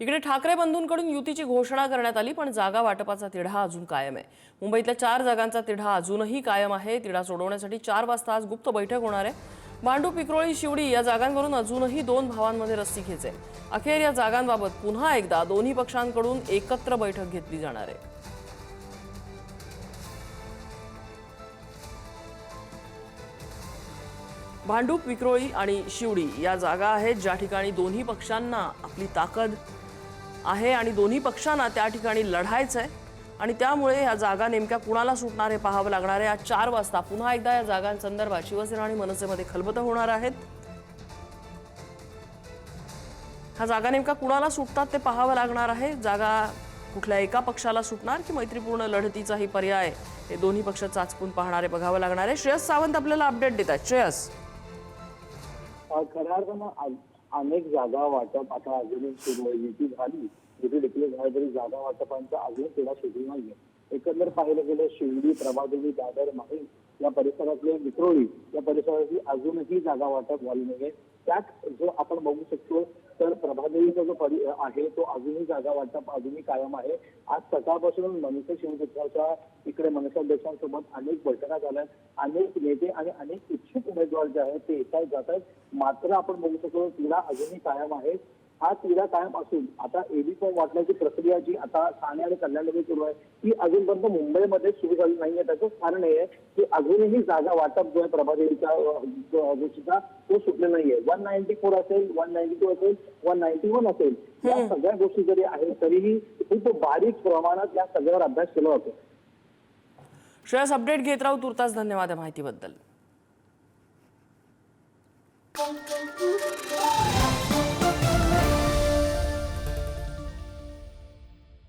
इकडे ठाकरे बंधूंकडून युतीची घोषणा करण्यात आली पण जागा वाटपाचा तिढा अजून कायम आहे. मुंबईतल्या चार जागांचा तिढा अजूनही कायम आहे. तिढा सोडवण्यासाठी चार वाजता आज गुप्त बैठक होणार आहे. भांडू पिकरोळी शिवडी या जागांवरून अजूनही दोन भावांमध्ये रस्सी खेचे अखेर या जागांबाबत पुन्हा एकदा दोन्ही पक्षांकडून एकत्र बैठक घेतली जाणार आहे. भांडूप विक्रोळी आणि शिवडी या जागा आहेत ज्या ठिकाणी दोन्ही पक्षांना आपली ताकद आहे आणि दोन्ही पक्षांना त्या ठिकाणी लढायचं आहे आणि त्यामुळे या जागा नेमक्या कुणाला सुटणार हे पाहावं लागणार आहे. आज चार वाजता पुन्हा एकदा या जागांसंदर्भात शिवसेना आणि मनसेमध्ये खलबतं होणार आहेत. ह्या जागा नेमक्या कुणाला सुटतात ते पाहावं लागणार आहे. जागा कुठल्या एका पक्षाला सुटणार की मैत्रीपूर्ण लढतीचाही पर्याय हे दोन्ही पक्ष चाचपून पाहणारे बघावं लागणार आहे. श्रेयस सावंत आपल्याला अपडेट देत आहेत. श्रेयस. अनेक जागा वाटप आता अजूनही सुरू आहे युती झाली. युती डिक्लेअर झाली तरी जागा वाटपांचा अजून तेवढा शेड्यूल नाहीये. एकंदर पाहिलं गेलं शिवडी प्रभादेवी दादर माहीम या परिसरातले विक्रोळी या परिसरातली अजूनही जागा वाटप झाली नाहीये. त्यात जो आपण बघू शकतो तर जो परि आहे तो अजूनही जागा वाटप अजूनही कायम आहे. आज सकाळपासून मनसे शिवसेनेच्या इकडे मनसाध्यक्षांसोबत अनेक बैठका झाल्या. अनेक नेते आणि अनेक इच्छुक उमेदवार जे आहेत ते येत आहेत जात आहेत मात्र आपण बघू शकतो तिला अजूनही कायम आहे. हा तिढा कायम असून आता एबी फॉर्म वाटण्याची प्रक्रिया जी आता ठाणे आणि कल्याणमध्ये सुरू आहे ती अजूनपर्यंत मुंबईमध्ये सुरू झाली नाहीये. त्याचं कारण हे आहे की अजूनही जागा वाटप जो आहे जो- गोष्टीचा तो सुटले नाहीये. वन नाईन्टी फोर असेल वन नाईन्टी टू असेल वन नाईन्टी वन असेल या सगळ्या गोष्टी जरी आहेत तरीही खूप बारीक प्रमाणात या सगळ्यावर अभ्यास केला जातो श्रेयस अपडेट घेत राहू. तुर्तास धन्यवाद या माहितीबद्दल.